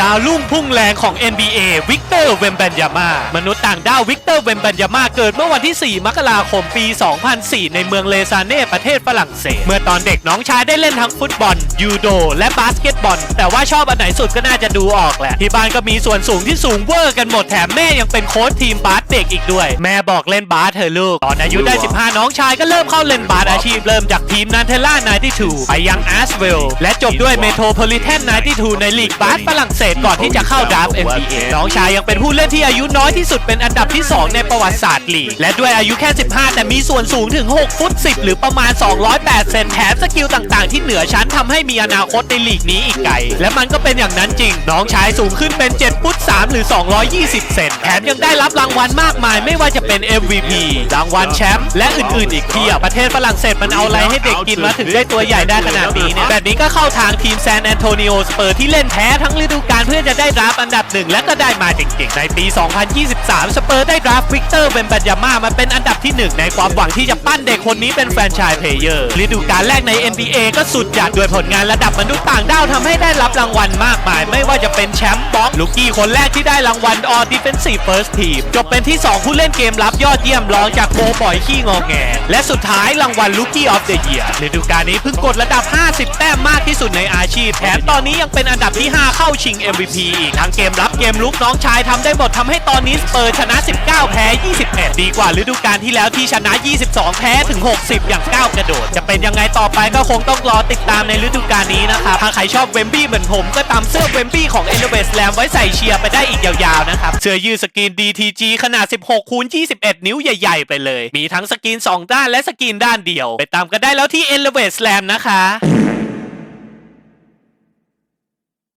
ดาวรุ่งพุ่งแรงของ NBA วิกเตอร์เวมบันยามามนุษย์ต่างดาววิกเตอร์เวมบันยามาเกิดเมื่อวันที่ 4 มกราคมปี 2004 ในเมืองเลซาเน่ประเทศฝรั่งเศส เมื่อตอนเด็กน้องชายได้เล่นทั้งฟุตบอล ยูโด และบาสเกตบอล แต่ว่าชอบอันไหนสุดก็น่าจะดูออกแหละ ที่บ้านก็มีส่วนสูงที่สูงเวอร์กันหมดแถมแม่ยังเป็นโค้ชทีมบาสเด็กอีกด้วย แม่บอกเล่นบาสเธอะลูก ตอนอายุได้ 15 น้องชายก็เริ่มเข้าเล่นบาสอาชีพเริ่มจากทีมนันเทล่า92ไปยังอาร์สเวลและจบด้วยเมโทรโพลิแทน92ในลีกบาสฝรั่งเศสก่อนที่จะเข้าดราฟ NBA น้องชายยังเป็นผู้เล่นที่อายุน้อยที่สุดเป็นอันดับที่ 2 ในประวัติศาสตร์ลีก และด้วยอายุแค่ 15 แต่มีส่วนสูงถึง 6 ฟุต 10 หรือประมาณ 208 เซนแถมสกิลต่างๆ ที่เหนือชั้นทำให้มีอนาคตในลีกนี้อีกไกล และมันก็เป็นอย่างนั้นจริง น้องชายสูงขึ้นเป็น 7 ฟุต 3 หรือ 220 เซนแถมยังได้รับรางวัลมากมาย ไม่ว่าจะเป็น MVP รางวัลแชมป์และอื่นๆ อีกเพียบประเทศฝรั่งเศสมันเอาอะไรให้เด็กกินมาถึงได้ตัวใหญ่ได้ขนาดนี้เนี่ยแบบนี้ก็เข้าทางทีมแซนแอนโทนิโอสเปอร์ที่เล่นแพ้ทั้งฤดูกาลเพื่อจะได้ดราฟอันดับหนึ่งและก็ได้มาจริงๆ ในปี 2023 สเปอร์ได้ดราฟวิกเตอร์เบนบัญญาม่ามาเป็นอันดับที่หนึ่งในความหวังที่จะปั้นเด็กคนนี้เป็นแฟรนไชส์เพลเยอร์ฤดูกาลแรกใน NBA ก็สุดจัดด้วยผลงานระดับมนุษย์ต่างดาวทำให้ได้รับรางวัลมากมาย ไม่ว่าจะเป็นแชมป์บ็อกลูกี้คนแรกที่ได้รางวัล All Defensive First Team จบเป็นที่ 2 ผู้เล่นเกมรับยอดเยี่ยมรองจากโบบอยขี้งอแงและสุดท้ายรางวัล Rookie of the Year ฤดูกาลนี้เพิ่งกดระดับ 50 แต้มมากที่สุดในอาชีพแถมตอนนี้ยังเป็นอันดับที่ 5 เข้าชิง MVP อีกทั้งเกมรับเกมลุกน้องชายทำได้หมดทำให้ตอนนี้สเปอร์ชนะ 19 แพ้ 21 ดีกว่าฤดูกาลที่แล้วที่ชนะ 22 แพ้ถึง 60 อย่างก้าวกระโดด จะเป็นยังไงต่อไปก็คงต้องรอติดตามในฤดูกาลนี้นะครับถ้าใครชอบเวมบี้เหมือนผมก็ตามเสื้อเวมบี้ของ e l e v a t e Slam ไว้ใส่เชียร์ไปได้อีกยาวๆนะครับเสื้อยืดสกรีน DTG ขนาด 16คูณ21 นิ้วใหญ่ ๆ ไปเลย มีทั้งสกรีน 2 ด้านและสกรีนด้านเดียว ไปตามกันได้แล้วที่ e l e v a t e Slam นะคะ